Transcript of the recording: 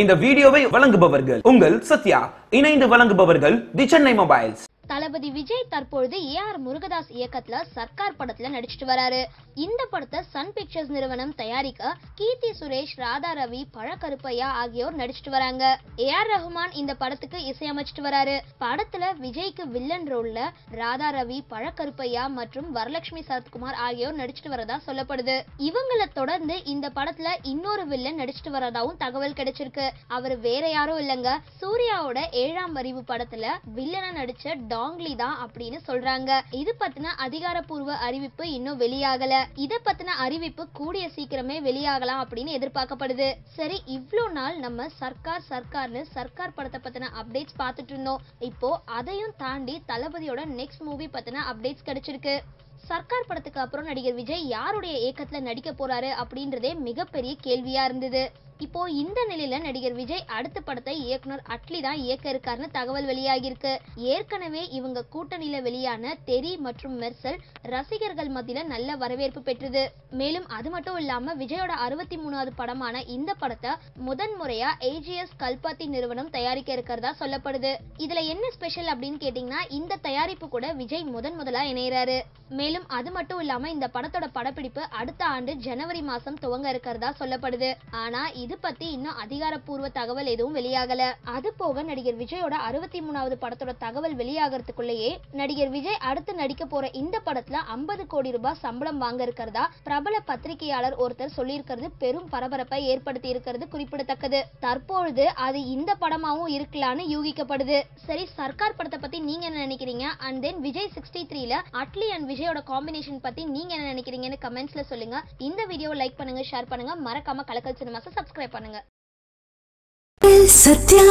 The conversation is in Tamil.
இந்த வீடியோவை வழங்குபவர்கள் உங்கள் சத்யா. இணைந்து வழங்குபவர்கள் தி சென்னை மொபைல்ஸ். தளபதி விஜய் தற்பொழுது ஏ ஆர் முருகதாஸ் இயக்கத்துல சர்க்கார் படத்துல நடிச்சிட்டு வராரு. இந்த படத்தை சன் பிக்சர்ஸ் நிறுவனம் தயாரிக்க கீர்த்தி சுரேஷ் ராதா ரவி பழக்கருப்பையா ஆகியோர் நடிச்சிட்டு வராங்க. ஏ ஆர் ரஹ்மான் இந்த படத்துக்கு இசையமைச்சிட்டு வராரு. படத்துல விஜய்க்கு வில்லன் ரோல்ல ராதா ரவி பழக்கருப்பையா மற்றும் வரலட்சுமி சரத்குமார் ஆகியோர் நடிச்சிட்டு வரதா சொல்லப்படுது. இவங்கள தொடர்ந்து இந்த படத்துல இன்னொரு வில்லன் நடிச்சிட்டு வரதாவும் தகவல் கிடைச்சிருக்கு. அவர் வேற யாரும் இல்லைங்க. சூர்யாவோட ஏழாம் அறிவு படத்துல வில்லனா நடிச்ச லாங்லி தான் அப்படின்னு சொல்றாங்க. இது பத்தின அதிகாரப்பூர்வ அறிவிப்பு இன்னும் வெளியாகல. இத பத்தின அறிவிப்பு கூடிய சீக்கிரமே வெளியாகலாம் அப்படின்னு எதிர்பார்க்கப்படுது. சரி இவ்வளோ நாள் நம்ம சர்க்கார் சர்க்கார்னு சர்க்கார் படத்தை பத்தின அப்டேட்ஸ் பார்த்துட்டு இருந்தோம். இப்போ அதையும் தாண்டி தளபதியோட நெக்ஸ்ட் மூவி பத்தின அப்டேட்ஸ் கிடைச்சிருக்கு. சர்க்கார் படத்துக்கு அப்புறம் நடிகர் விஜய் யாருடைய இயக்கத்துல நடிக்க போறாரு அப்படின்றதே மிகப்பெரிய கேள்வியா இருந்தது. இப்போ இந்த நிலையில நடிகர் விஜய் அடுத்த படத்தை இயக்குனர் அட்லி தான் இயக்க இருக்காருன்னு தகவல் வெளியாகியிருக்கு. ஏற்கனவே இவங்க கூட்டணியில வெளியான தெரி மற்றும் மெர்சல் ரசிகர்கள் மத்தியில நல்ல வரவேற்பு பெற்றது. மேலும் அது மட்டும் இல்லாம விஜயோட அறுபத்தி மூணாவது படமான இந்த படத்தை முதன் முறையா ஏஜிஎஸ் கல்பாத்தி நிறுவனம் தயாரிக்க இருக்கிறதா சொல்லப்படுது. இதுல என்ன ஸ்பெஷல் அப்படின்னு கேட்டீங்கன்னா இந்த தயாரிப்பு கூட விஜய் முதன் முதலா இணையறாரு. மேலும் அது மட்டும் இல்லாம இந்த படத்தோட படப்பிடிப்பு அடுத்த ஆண்டு ஜனவரி மாசம் துவங்க இருக்கிறதா சொல்லப்படுது. ஆனா இது பத்தி இன்னும் அதிகாரப்பூர்வ தகவல் எதுவும் வெளியாகல. அது போக நடிகர் விஜயோட அறுபத்தி மூணாவது படத்தோட தகவல் வெளியாகிறதுக்குள்ளேயே நடிகர் விஜய் அடுத்து நடிக்க போற இந்த படத்துல ஐம்பது கோடி ரூபாய் சம்பளம் வாங்க இருக்கிறதா பிரபல பத்திரிகையாளர் ஒருத்தர் சொல்லியிருக்கிறது பெரும் பரபரப்பை ஏற்படுத்தி இருக்கிறது குறிப்பிடத்தக்கது. தற்பொழுது அது இந்த படமாவும் இருக்கலாம்னு யூகிக்கப்படுது. சரி சர்க்கார் படத்தை பத்தி நீங்க என்ன நினைக்கிறீங்க? அண்ட் தென் விஜய் சிக்ஸ்டி த்ரீல அட்லி அண்ட் விஜய் விஜயோட காம்பினேஷன் பத்தி நீங்க என்ன நினைக்கிறீங்கன்னு கமெண்ட்ஸ்ல சொல்லுங்க. இந்த வீடியோ லைக் பண்ணுங்க ஷேர் பண்ணுங்க. மறக்காம கலக்கல் சினிமாஸை சப்ஸ்கிரைப் பண்ணுங்க. சத்யா.